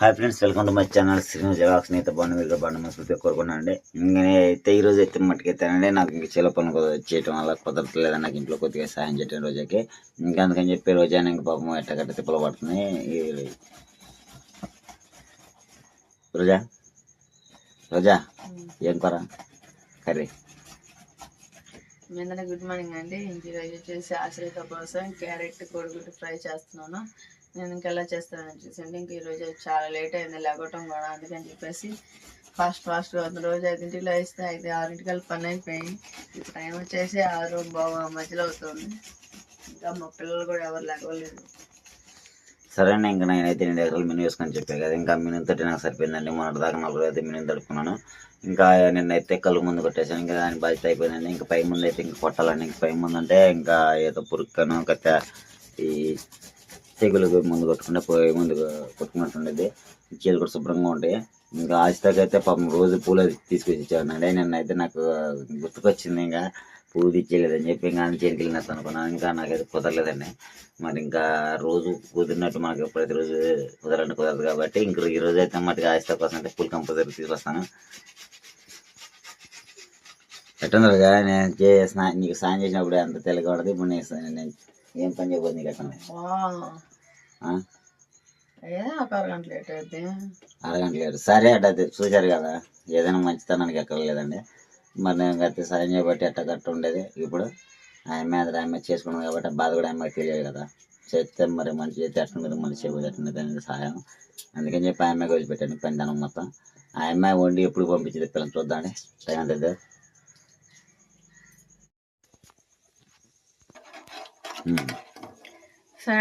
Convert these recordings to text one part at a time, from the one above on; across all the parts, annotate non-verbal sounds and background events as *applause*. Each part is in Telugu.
Hi friends welcome to my channel Srinu జవాక్ Snehitha బాగుంది మీరు బాగుంది మనసు కోరుకున్నాండి ఇంకా అయితే ఈ రోజు అయితే మట్టుకైతేనండి నాకు ఇంకా చేలో పనులు చేయటం వల్ల కుదరట్లేదు నాకు ఇంట్లో కొద్దిగా సాయం చేయటం రోజాకి. ఇంకా అందుకని చెప్పి రోజా ఇంక పాపం ఎట్టగట్ట తిప్పలు పడుతుంది. రోజా? రోజా? ఏం కూర? కర్రీ? మీ గుడ్ మార్నింగ్ అండి. ఇంక ఈరోజు వచ్చేసి ఆశ్రయత కోసం క్యారెట్ కోడిగుడ్డు ఫ్రై చేస్తున్నాను. నేను ఇంకా ఎలా చేస్తానని చూసండి ఇంక ఈరోజు చాలా లేట్ అయింది లేకపోవటం కూడా అందుకని చెప్పేసి ఫాస్ట్ ఫాస్ట్గా వంద రోజు ఐదింటిలో వేస్తే ఐదు ఆరింటికల్ పని అయిపోయింది. ఇప్పుడు టైం వచ్చేసి ఆరు బాగా మధ్యలో అవుతుంది. ఇంకా మా పిల్లలు కూడా ఎవరు లేకలేదు సరే అండి ఇంకా నేనైతే రెండు ఎకరాలు మినీ వేసుకొని చెప్పాను కదా ఇంకా మినీ తోటి నాకు సరిపోయిందండి. మొన్నటి దాకా నలుగురు అయితే మినీ తడుపుకున్నాను ఇంకా నిన్నైతే కళ్ళు ముందు కొట్టేసాను ఇంకా దాని బాధ్యత అయిపోయిందండి. ఇంకా పై ముందు అయితే ఇంకా కొట్టాలండి. ఇంకా పై ముందు అంటే ఇంకా ఏదో పురుక్కను ఇంకా ఈ తెగులు ముందు కొట్టుకుంటే పోయి ముందు కొట్టుకున్నట్టుండేది. చీలు కూడా శుభ్రంగా ఉంటాయి ఇంకా ఆస్తికి అయితే పాపం రోజు పూలు అది తీసుకొచ్చి నేను నిన్నైతే నాకు గుర్తుకొచ్చింది ఇంకా పూలు తెచ్చేయలేదని చెప్పి ఇంకా చేతికి వెళ్ళినట్టు అనుకున్నాను. ఇంకా నాకైతే కుదరలేదండి. మరి ఇంకా రోజు కుదిరినట్టు మనకి ప్రతిరోజు కుదరండి కుదరదు కాబట్టి ఇంక ఈ రోజు అయితే మటుకు ఆస్తి కోసం అయితే పూలు కంపల్సరీ తీసుకొస్తాను. ఎట్టున్నారుగా నేను చేసిన నీకు సాయం చేసినప్పుడు అంత తెలియకూడదు ఇప్పుడు నేను నేను ఏం పని చేయబోతుంది నీకు ఎట్లా అరగంట లేట్ సరే అట్ట చూశారు కదా ఏదైనా మంచితనానికి ఎక్కర్లేదండి. మరి నేను అయితే సాయం చేయబట్టి ఎట్ట గట్ట ఉండేది? ఇప్పుడు ఆయన మీద ఆమె చేసుకున్నాం కాబట్టి బాధ కూడా ఆమె తెలియదు కదా. చేస్తే మరి మంచి చేస్తే మీద మనిషి చేయబోతుంది దానికి సహాయం అందుకని చెప్పి ఆమె వదిలిపెట్టాను పెందానం మొత్తం. ఆ అమ్మాయి వండి ఎప్పుడు పంపించేది పిల్లలు చూద్దాండి టైం అంతే సరే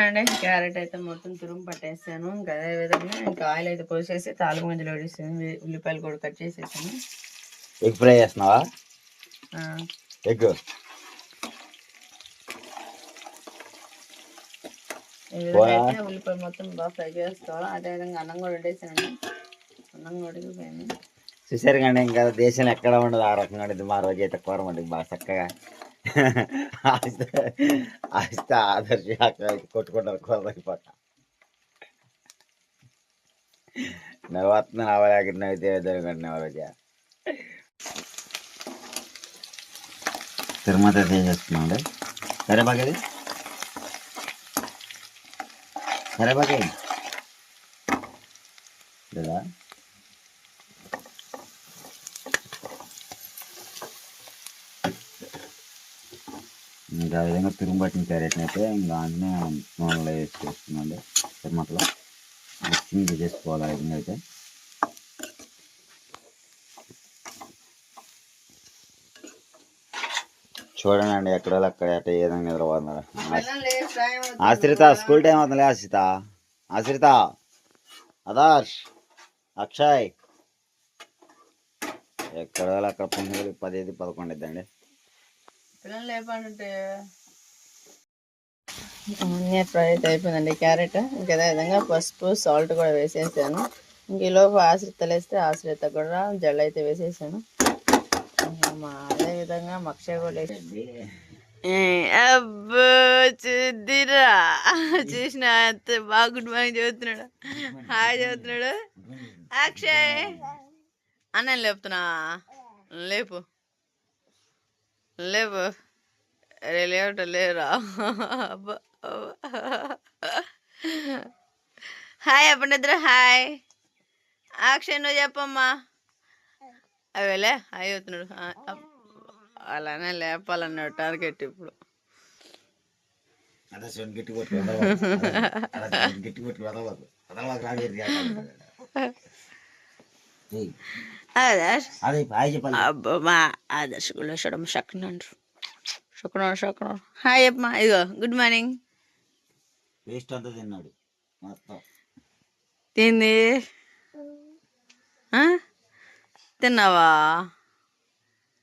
అండి క్యారెట్ అయితే మొత్తం తురుము పట్టేసాను. ఇంకా అదే విధంగా ఇంకా ఆయిల్ అయితే పోసేసి తాలుగు మంజలు వేసేసాను. ఉల్లిపాయలు కూడా కట్ చేసేసాను. ఎగ్ ఫ్రై చేస్తున్నావా? ఎగ్. ఉల్లిపాయ మొత్తం బాగా ఫ్రై చేసుకోవాలి. అదే విధంగా అన్నం కూడా వండేసాను అన్నం కూడా ఉడికిపోయింది చూసారు కానీ ఇంకా దేశంలో ఎక్కడ ఉండదు ఆ రకంగా ఉండదు. మా రోజు అయితే కూర వండి బాగా చక్కగా. ఆస్త ఆస్త ఆదర్శ అక్కడ కొట్టుకుంటారు కొరదకి పక్క. నవ్వుతున్నా నవ్వలేక నవ్వితే జరుగుతుంది రోజు తిరుమత తీసేస్తున్నాండి సరే బాగేది సరే బాగే లేదా? ఇంకా ఆ విధంగా తిరుగు పట్టిన క్యారెట్ అయితే ఇంకా అన్నీ నూనెలో వేసి చేస్తున్నాండి టమాటలో మిక్సింగ్ చేసుకోవాలి ఆ విధంగా అయితే? చూడండి ఎక్కడ అక్కడ అట్ట ఏ విధంగా నిద్రపోతున్నారు. ఆశ్రిత స్కూల్ టైం అవుతుందిలే ఆశ్రిత. ఆశ్రిత ఆదర్శ్ అక్షయ్. ఎక్కడ అక్కడ పొంది పదిహేది పదకొండు ఇద్దండి పిల్లలు లేపంటే అన్నీ ఫ్రై అయితే అయిపోయిందండి క్యారెట్ ఇంకా అదే విధంగా పసుపు సాల్ట్ కూడా వేసేసాను. ఇంక ఈలోపు ఆశ్రిత వేస్తే ఆశ్రిత కూడా జల్ల అయితే వేసేసాను. అదే విధంగా మక్ష కూడా అబ్బో చూద్దిరా. చూసిన బాగా గుడ్ మార్నింగ్ చదువుతున్నాడు. హాయ్ చదువుతున్నాడు. అక్షయ్. అన్న లేపుతున్నా? లేపు. లేవు అరే లేవట లేరా అబ్బా, హాయ్ అప్పుడు నిద్ర హాయ్ అక్షయ్ నువ్వు చెప్పమ్మా. అవేలే హాయ్ అవుతున్నాడు. అలానే లేపాలన్నాడు టార్గెట్ ఇప్పుడు. గట్టి హాయ్ అమ్మా ఇదిగో గుడ్ మార్నింగ్. వేస్ట్ అంతా తిన్నాడు మొత్తం. తింది. ఆ? తిన్నావా?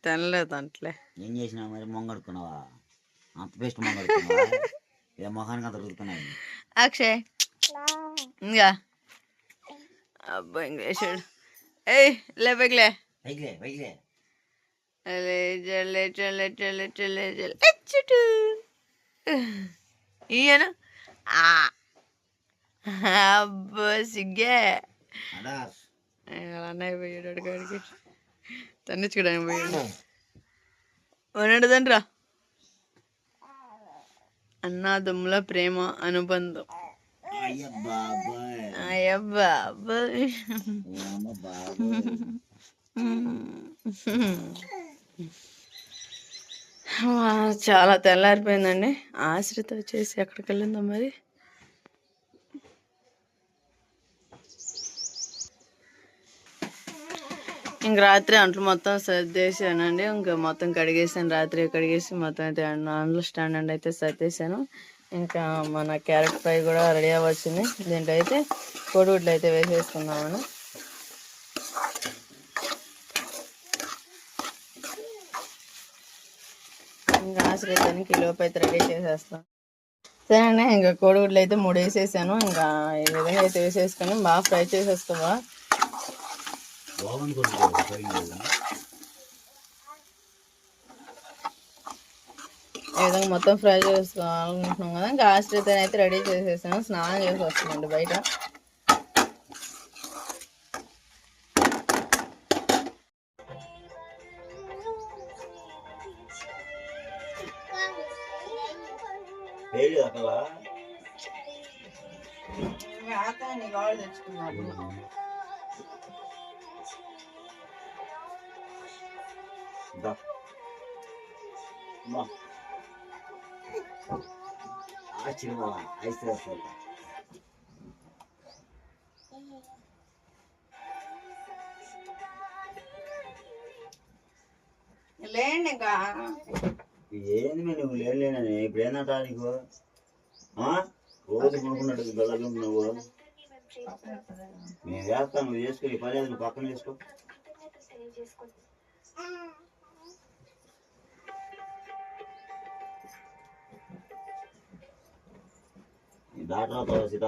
తినలేదు అంటలే. ఏం చేసినావు మరి? మొంగడుకున్నావా అంత పేస్ట్ మొంగడుకున్నావా *laughs* ఏ మొహానికి అంత రుద్దుకున్నావు అక్షయ్. ఇంకా అబ్బా ఇంగ్లీషుడు ఏయ్ లేపకిలే పైకిలే పైకిలే అలే చల్లే చల్లే చల్లే చల్లే చల్లే అచ్చుటు ఈయన ఆ అబ్బా సిగ్గే అడా అలా అన్నయ్య పోయాడు అడిగాడికి తన్నించుకోవడానికి పోయాడు వనడు తండ్రా అన్నాదమ్ముల ప్రేమ అనుబంధం అయ్య బాబాయ్ *laughs* వా, చాలా తెల్లారిపోయిందండి. ఆశ్రిత వచ్చేసి ఎక్కడికి వెళ్ళిందో మరి? ఇంక రాత్రి అంట్లు మొత్తం సర్దేశానండి. ఇంకా మొత్తం కడిగేసాను రాత్రి కడిగేసి మొత్తం అయితే అంట్లు స్టాండ్ అండ్ అయితే సర్దేశాను. ఇంకా మన క్యారెట్ ఫ్రై కూడా రెడీ అవ్వచ్చింది. దీంట్లో అయితే కోడిగుడ్లు అయితే వేసేసుకుందామని ఇంకా ఆశ్రయితానికి లోపు అయితే రెడీ చేసేస్తాం. సరేనే ఇంకా కోడిగుడ్లు అయితే మూడు వేసేసాను ఇంకా ఈ విధంగా అయితే వేసేసుకొని బాగా ఫ్రై చేసేస్తావా? ఈ విధంగా మొత్తం ఫ్రై చేసుకోవాలనుకుంటున్నాం కదా ఇంకా ఆశ్రితని అయితే రెడీ చేసేసాను. స్నానం చేసి వస్తుందండి బయట. తెచ్చుకున్నాను ఆ చిన్న ఐస్ వేస్తా లేండి ఇంకా ఏంది మీ నువ్వు లేని లేనని ఇప్పుడు ఏందంటా నీకు ఆ? రోజు కొనుక్కున్నట్టు బెల్లగా నువ్వు నేను వేస్తాను నువ్వు చేసుకో ఈ పని అది నువ్వు పక్కన చేసుకో డాక్టర్ అవుతావా సీత?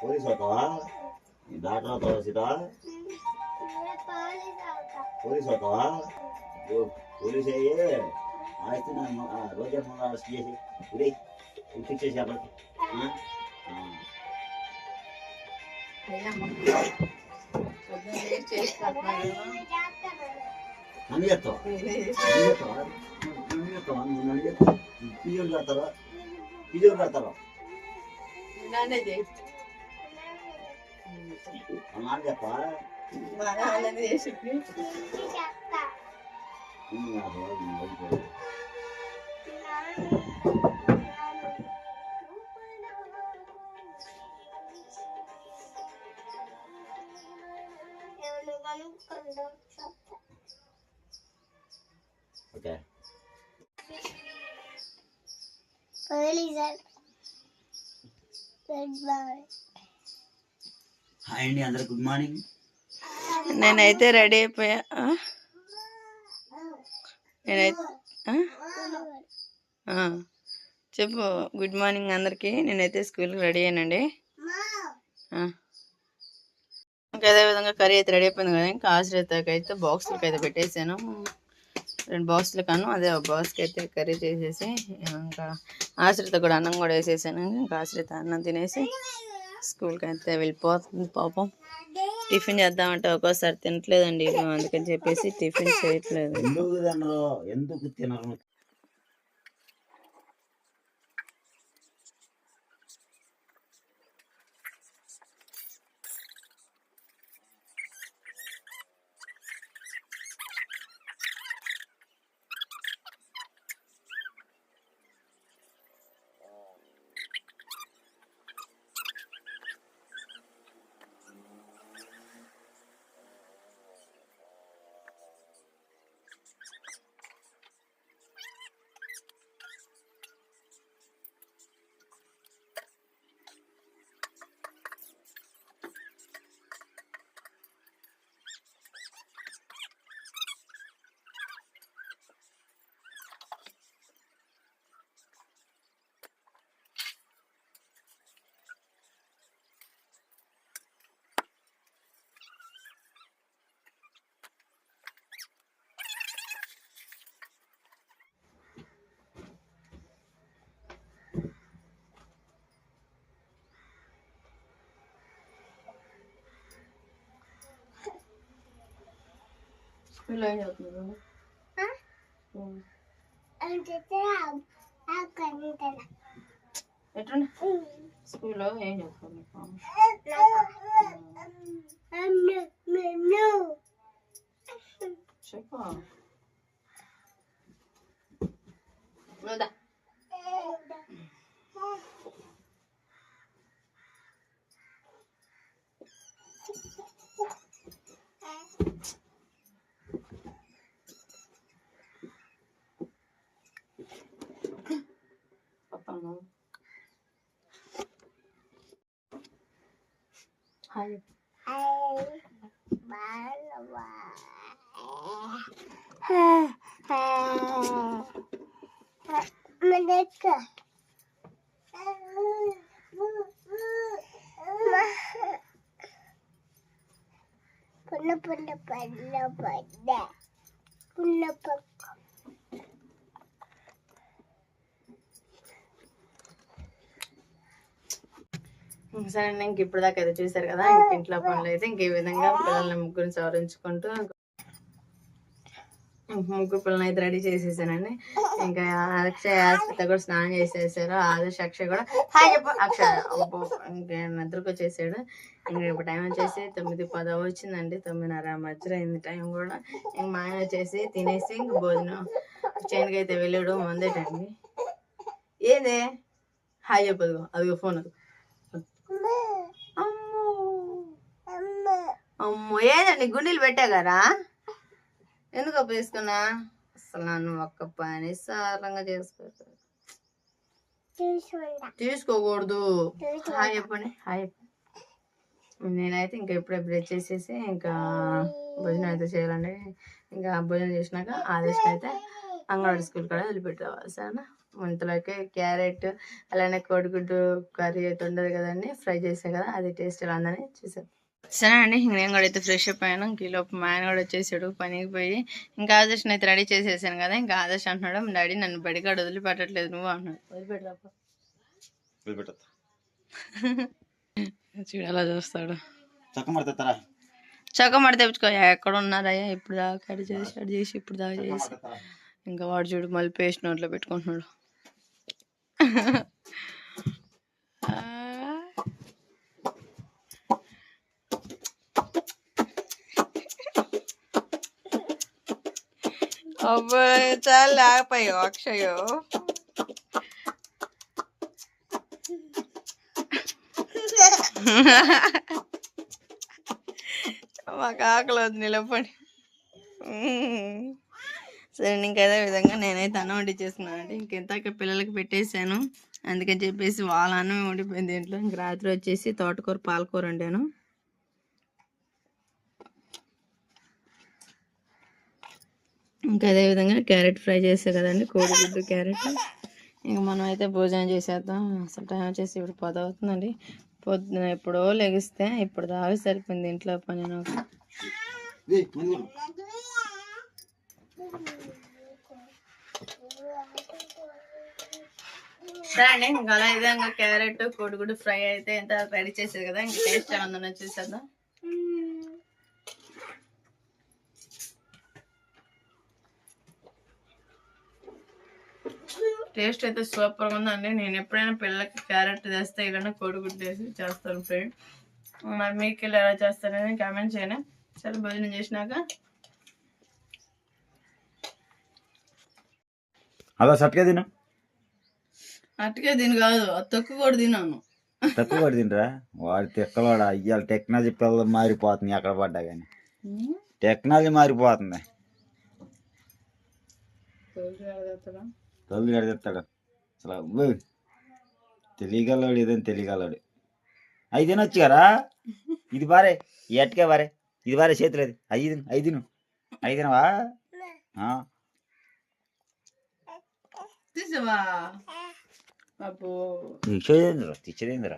పోలీస్ అవుతావా ఈ డాక్టర్ అవుతావా సీత పోలీస్. అవుతావా పోలీస్ అయ్యే ఆస్తి రోజా మొన్న అరెస్ట్ చేసి. ఉరి ఉరికిచ్చేసి అక్కడికి ఆ? నన్ను చెప్తావా నన్ను చెప్తావా నన్ను చెప్తావా నువ్వు పిజోలు కడతారా పిజోలు కడతారా మా నాన్న హాయ్ అండి అందరికి గుడ్ మార్నింగ్ నేనైతే రెడీ అయిపోయా? నేనైతే. చెప్పు గుడ్ మార్నింగ్ అందరికీ. నేనైతే స్కూల్కి రెడీ అయ్యానండి. ఇంకా అదే విధంగా కర్రీ అయితే రెడీ అయిపోయింది కదా ఇంకా ఆశ్రితకి అయితే బాక్స్లకి అయితే పెట్టేసాను. రెండు బాక్స్లు కాను అదే ఒక బాక్స్కి అయితే కర్రీ చేసేసి ఇంకా ఆశ్రిత కూడా అన్నం కూడా వేసేసాను. ఇంకా ఆశ్రిత అన్నం తినేసి స్కూల్కి అయితే వెళ్ళిపోతుంది పాపం. టిఫిన్ చేద్దామంటే ఒక్కోసారి తినట్లేదండి అందుకని చెప్పేసి టిఫిన్ చేయట్లేదు. ఎందుకు తినరు ఎందుకు తినరు స్కూల్లో ఏం చదువుతున్నారు ఉమ్. ఎట్లున్నా స్కూల్లో ఏం చదువుతున్నారు చెప్పు నువ్వుదా hi Malika. Pulla pulla pulla pulla pulla pulla సరే అండి ఇంక ఇప్పుడు దాకా అయితే చూసారు కదా ఇంక ఇంట్లో పనులు అయితే ఇంక ఈ విధంగా పిల్లల్ని ముగ్గురిని సవరించుకుంటూ ముగ్గురు పిల్లల్ని అయితే రెడీ చేసేసానండి. ఇంకా అక్షయ్ ఆస్పిత కూడా స్నానం చేసేసారు. ఆదర్శ్ అక్షయ్ కూడా హాయ్ చెప్పు. అక్షయ్ ఇంకా నిద్రకు వచ్చేసాడు. ఇంకా ఇప్పుడు టైం వచ్చేసి తొమ్మిది పదవ వచ్చిందండి. తొమ్మిదిన్నర మధ్యలో అయింది టైం కూడా. ఇంక మా ఆయన వచ్చేసి తినేసి ఇంక భోజనం చేయడానికి అయితే వెళ్ళాడు మందేటండి ఏంది? హాయ్ చెప్పు అదిగో అదిగో ఫోన్ అది అమ్మో అమ్మో ఏదండి గుండెలు పెట్టాగారా ఎందుకు అప్పు తీసుకున్నా అసలు నన్ను ఒక్క పని సారంగా చేసుకో చూసుకుంటా. తీసుకోకూడదు. హాయ్ చెప్పండి హాయ్ నేనైతే ఇంకా ఎప్పుడే బ్రష్ చేసేసి ఇంకా భోజనం అయితే చేయాలండి. ఇంకా భోజనం చేసినాక ఆదేశం అయితే అంగన్వాడీ స్కూల్ కూడా వదిలిపెట్టి రావాలి సరేనా? ఇంతలోకి క్యారెట్ అలానే కోడిగుడ్డు కర్రీ అయితే ఉండదు కదండి. ఫ్రై చేసే కదా అది టేస్ట్ ఎలా ఉందని చూసాను సరే అండి ఇంక నేను కూడా అయితే ఫ్రెష్ అప్ అయ్యాను. ఇంక ఈలోపు మా ఆయన కూడా వచ్చేసాడు పనికి పోయి. ఇంకా ఆదర్శ్ అయితే రెడీ చేసేసాను కదా ఇంకా ఆదర్శ్ అంటున్నాడు డాడీ నన్ను బడికాడ వదిలిపెట్టట్లేదు నువ్వు అంటున్నాడు. వదిలిపెట్టరాపా. *laughs* చూడు ఎలా చూస్తాడు. చక్క మడతారా చక్క మడి తెచ్చుకో ఎక్కడ ఉన్నారయ్యా ఇప్పుడు దాకా అడి చేసి అడి చేసి ఇప్పుడు దాకా చేసి. ఇంకా వాడు చూడు మళ్ళీ పేస్ట్ నోట్లో పెట్టుకుంటున్నాడు. *laughs* చాలా లేకపోయావు అక్షయో. మాకు ఆకలి వద్దు నిలబడి. సరే ఇంక అదే విధంగా నేనైతే అన్నం వండించేస్తున్నాను అంటే ఇంకెంతాక పిల్లలకి పెట్టేశాను. అందుకని చెప్పేసి వాళ్ళ అన్నం వండిపోయింది దీంట్లో ఇంక రాత్రి వచ్చేసి తోటకూర పాలకూర వండాను. ఇంకా అదే విధంగా క్యారెట్ ఫ్రై చేసే కదండి కోడిగుడ్డు క్యారెట్. ఇంక మనం అయితే భోజనం చేసేద్దాం. అసలు టైం వచ్చేసి ఇప్పుడు పది అవుతుందండి. పొద్దున ఎప్పుడో లెగిస్తే ఇప్పుడు దాకా సరిపోయింది ఇంట్లో పని నాకు. సరే అండి ఇంకా అలా విధంగా క్యారెట్ కోడిగుడ్డు ఫ్రై అయితే ఎంత రెడీ చేసేది కదా ఇంకా టేస్ట్ ఉందో చూసేద్దాం. టేస్ట్ అయితే సూపర్గా ఉందండి. నేను ఎప్పుడైనా పిల్లలకి క్యారెట్ తెస్తే ఇలా కోడిగుడ్డు వేసి చేస్తాను ఫ్రెండ్. మరి మీకు ఇలా ఎలా చేస్తారని కామెంట్ చేయండి సరే భోజనం చేసినాక. అదో సట్గా తిను. అట్టుకే దీని కాదు అది తొక్కు కూడా తిన్నాను. తక్కువ కూడా తినరా వాడి తిక్కలోడ? ఇవాళ టెక్నాలజీ పిల్లలు మారిపోతుంది ఎక్కడ పడ్డా కానీ టెక్నాలజీ మారిపోతుంది. తల్లి కడితేస్తాడు అసలు అబ్బో తెలియగలవాడు ఏదని తెలియగలవాడు అవి తినొచ్చు కదా? ఇది బారే అట్టుకే బారే ఇది బారే చేతులు అది ఐదు ఐదును ఐదునవా తెచ్చేదేందిరా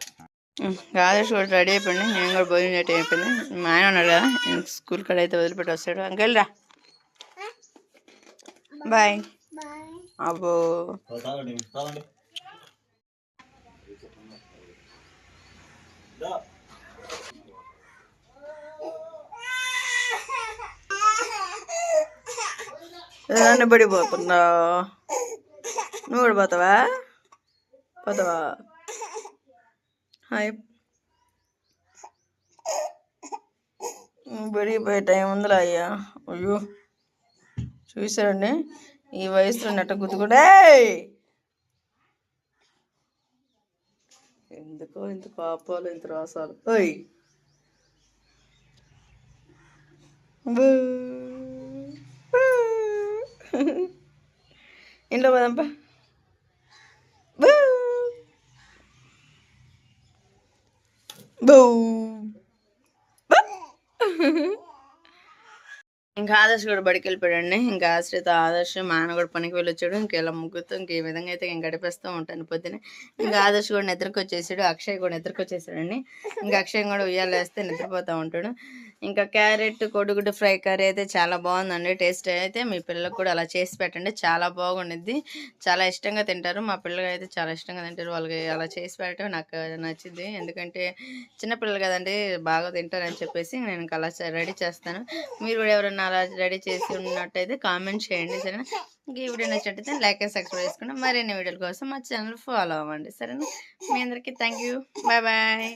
ఆదర్శ్ కూడా రెడీ అయిపోయింది నేను కూడా భోజనం చేయటం అయిపోయింది. మా ఆయన ఉన్నాడు కదా స్కూల్ కాడ అయితే వదిలిపెట్టి వస్తాడు. అంకెల్ రా. బాయ్. బాయ్. అబ్బో. నన్ను పడిపోతున్నా నువ్వు కూడా పోతావా? పోతావా? హాయ్. బడిపోయే టైం ఉందిలా అయ్యా. అయ్యో. చూసారండి ఈ వయసులో ఉన్నట్టు గుద్దుకుంటే ఎందుకో ఇంత పాపాలు ఇంత రాసాలు ఓయ్ బూ. బూ. ఇంట్లో పోదాంపా బూ. బూ. ఇంకా ఆదర్శ్ కూడా బడికి వెళ్ళిపోయాడండి ఇంకా ఆశ్రిత ఆదర్శ్ మా ఆయన కూడా పనికి వెళ్ళొచ్చాడు. ఇంకా ఇలా ముగ్గుతో ఇంక ఈ విధంగా అయితే ఇంకా గడిపేస్తూ ఉంటాను పొద్దున ఇంకా ఆదర్శ్ కూడా నిద్రకు వచ్చేసాడు అక్షయ్ కూడా నిద్రకు వచ్చేసాడండి ఇంకా అక్షయ్ కూడా ఉయ్యాలు వేస్తే నిద్రపోతూ ఉంటాడు. ఇంకా క్యారెట్ కోడిగుడ్డు ఫ్రై కర్రీ అయితే చాలా బాగుందండి. టేస్ట్ అయితే మీ పిల్లలకు కూడా అలా చేసి పెట్టండి. చాలా బాగుండిద్ది. చాలా ఇష్టంగా తింటారు. మా పిల్లలు అయితే చాలా ఇష్టంగా తింటారు. వాళ్ళకి అలా చేసి పెట్టడం నాకు నచ్చింది. ఎందుకంటే చిన్నపిల్లలు కదండి బాగా తింటారని చెప్పేసి నేను ఇంకా అలా రెడీ చేస్తాను. మీరు కూడా ఎవరైనా అలా రెడీ చేసి ఉన్నట్టయితే కామెంట్ చేయండి సరేనా? ఇంక ఈ వీడియో నచ్చినట్టయితే లైక్ అండ్ సబ్స్క్రైబ్ చేసుకుని మరిన్ని వీడియోల కోసం మా ఛానల్ ఫాలో అవ్వండి సరేనా? మీ అందరికీ థ్యాంక్ యూ. Bye bye.